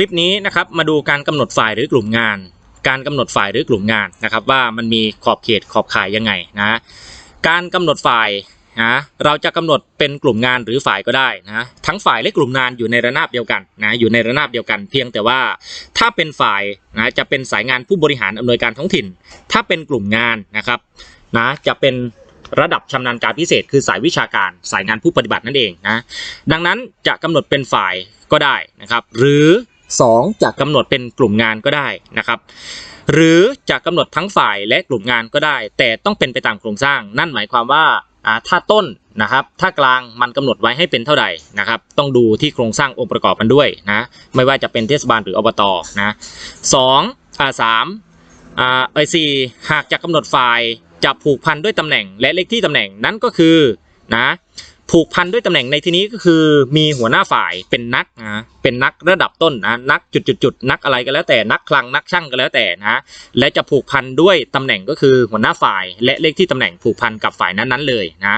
ลิปนี้นะครับมาดูการกำหนดฝ่ายหรือกลุ่มงาน การกำหนดฝ่ายหรือกลุ่มงานนะครับ ว่ามันมีขอบเขตขอบข่ายยังไงนะการกำหนดฝ่ายนะเราจะกำหนดเป็นกลุ่มงานหรือฝ่ายก็ได้นะทั้งฝ่ายและกลุ่มงานอยู่ในระนาบเดียวกันนะอยู่ในระนาบเดียวกัน เพียงแต่ว่าถ้าเป็นฝ่ายนะจะเป็นสายงานผู้บริหารอำนวยการท้องถิ่น ถ้าเป็นกลุ่มงานนะครับนะจะเป็นระดับชำนาญการพิเศษ คือสายวิชาการสายงานผู้ปฏิบัตินั่นเองนะดังนั้นจะกำหนดเป็นฝ่ายก็ได้นะครับ หรือ 2 จะกำหนดเป็นกลุ่มงานก็ได้นะครับ หรือจะกำหนดทั้งฝ่ายและกลุ่มงานก็ได้ แต่ต้องเป็นไปตามโครงสร้าง นั่นหมายความว่าถ้าต้นนะครับถ้ากลางมันกำหนดไว้ให้เป็นเท่าใดนะครับ ต้องดูที่โครงสร้างองค์ประกอบมันด้วยนะไม่ว่าจะเป็นเทศบาลหรืออบตนะสองอ่าสามอ่าเอ้ยสี่หากจะกำหนดฝ่ายจะผูกพันด้วยตำแหน่งและเลขที่ตำแหน่งนั่นก็คือนะ ผูกพันด้วยตำแหน่งในที่นี้ก็คือมีหัวหน้าฝ่ายเป็นนักนะเป็นนักระดับต้นนะนักจุดจุดจุดนักอะไรก็แล้วแต่นักคลังนักช่างก็แล้วแต่นะและจะผูกพันด้วยตำแหน่งก็คือหัวหน้าฝ่าย และเลขที่ตำแหน่งผูกพันกับฝ่ายนั้นๆเลยนะ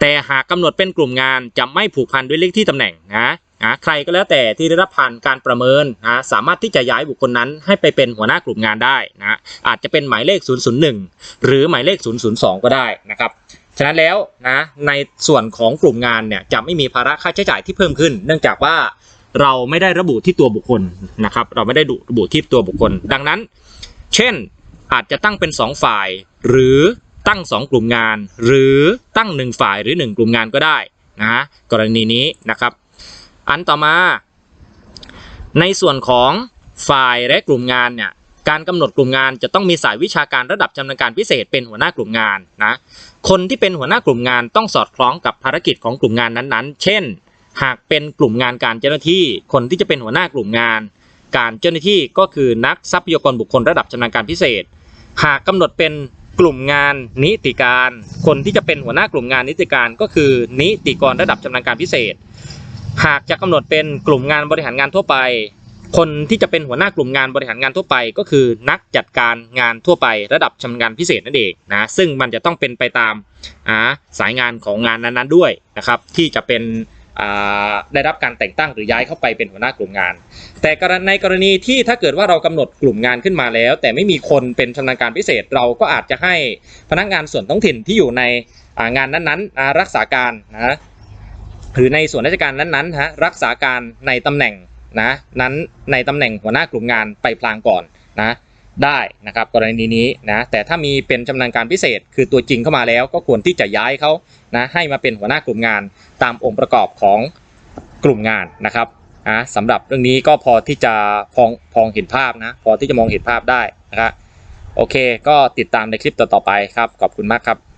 แต่หากกำหนดเป็นกลุ่มงานจะไม่ผูกพันด้วยเลขที่ตำแหน่งนะนะใครก็แล้วแต่ที่ได้รับผ่านการประเมินนะสามารถที่จะย้ายบุคคลนั้นให้ไปเป็นหัวหน้ากลุ่มงานได้นะอาจจะเป็นหมายเลข 001 หรือหมายเลข 002 ก็ได้นะครับ ฉะนั้นแล้วนะในส่วนของกลุ่มงานเนี่ยจะไม่มีภาระค่าใช้จ่ายที่เพิ่มขึ้น เนื่องจากว่าเราไม่ได้ระบุที่ตัวบุคคลนะครับ เราไม่ได้ระบุที่ตัวบุคคล ดังนั้น เช่นอาจจะตั้งเป็น 2 ฝ่าย หรือตั้ง 2 กลุ่มงาน หรือตั้ง 1 ฝ่ายหรือ 1 กลุ่มงานก็ได้นะกรณีนี้นะครับ อันต่อมา ในส่วนของฝ่ายและกลุ่มงานเนี่ย การกำหนดกลุ่มงานจะต้องมีสายวิชาการระดับชำนาญการพิเศษเป็นหัวหน้ากลุ่มงานนะ คนที่เป็นหัวหน้ากลุ่มงานต้องสอดคล้องกับภารกิจของกลุ่มงานนั้นๆ เช่น หากเป็นกลุ่มงานการเจ้าหน้าที่ คนที่จะเป็นหัวหน้ากลุ่มงาน การเจ้าหน้าที่ก็คือนักทรัพยากรบุคคลระดับชำนาญการพิเศษ หากกำหนดเป็นกลุ่มงานนิติการ คนที่จะเป็นหัวหน้ากลุ่มงานนิติการก็คือ นิติกรระดับชำนาญการพิเศษ หากจะกำหนดเป็นกลุ่มงานบริหารงานทั่วไป คนที่จะเป็นหัวหน้ากลุ่มงานบริหารงานทั่วไป ก็คือนักจัดการงานทั่วไประดับชำนาญพิเศษนั่นเองนะซึ่งมันจะต้องเป็นไปตามาสายงานของงานนั้นๆด้วยนะครับที่จะเป็นได้รับการแต่งตั้งหรือย้ายเข้าไปเป็นหัวหน้ากลุ่มงาน แต่ในกรณีที่ถ้าเกิดว่าเรากำหนดกลุ่มงานขึ้นมาแล้ว แต่ไม่มีคนเป็นชำนาญการพิเศษ เราก็อาจจะให้พนักงานส่วนท้องถิ่นที่อยู่ในงานนั้นๆรักษาการนะหรือในส่วนราชการนั้นๆฮะรักษาการในตำแหน่ง นะนั้นในตำแหน่งหัวหน้ากลุ่มงานไปพลางก่อนนะได้นะครับกรณีนี้นะแต่ถ้ามีเป็นชำนาญการพิเศษ คือตัวจริงเข้ามาแล้วก็ควรที่จะย้ายเขานะให้มาเป็นหัวหน้ากลุ่มงาน ตามองค์ประกอบของกลุ่มงานนะครับนะสำหรับเรื่องนี้ก็พอที่จะพองพองเห็นภาพนะพอที่จะมองเห็นภาพได้นะครับโอเค ก็ติดตามในคลิปต่อๆไปครับขอบคุณมากครับ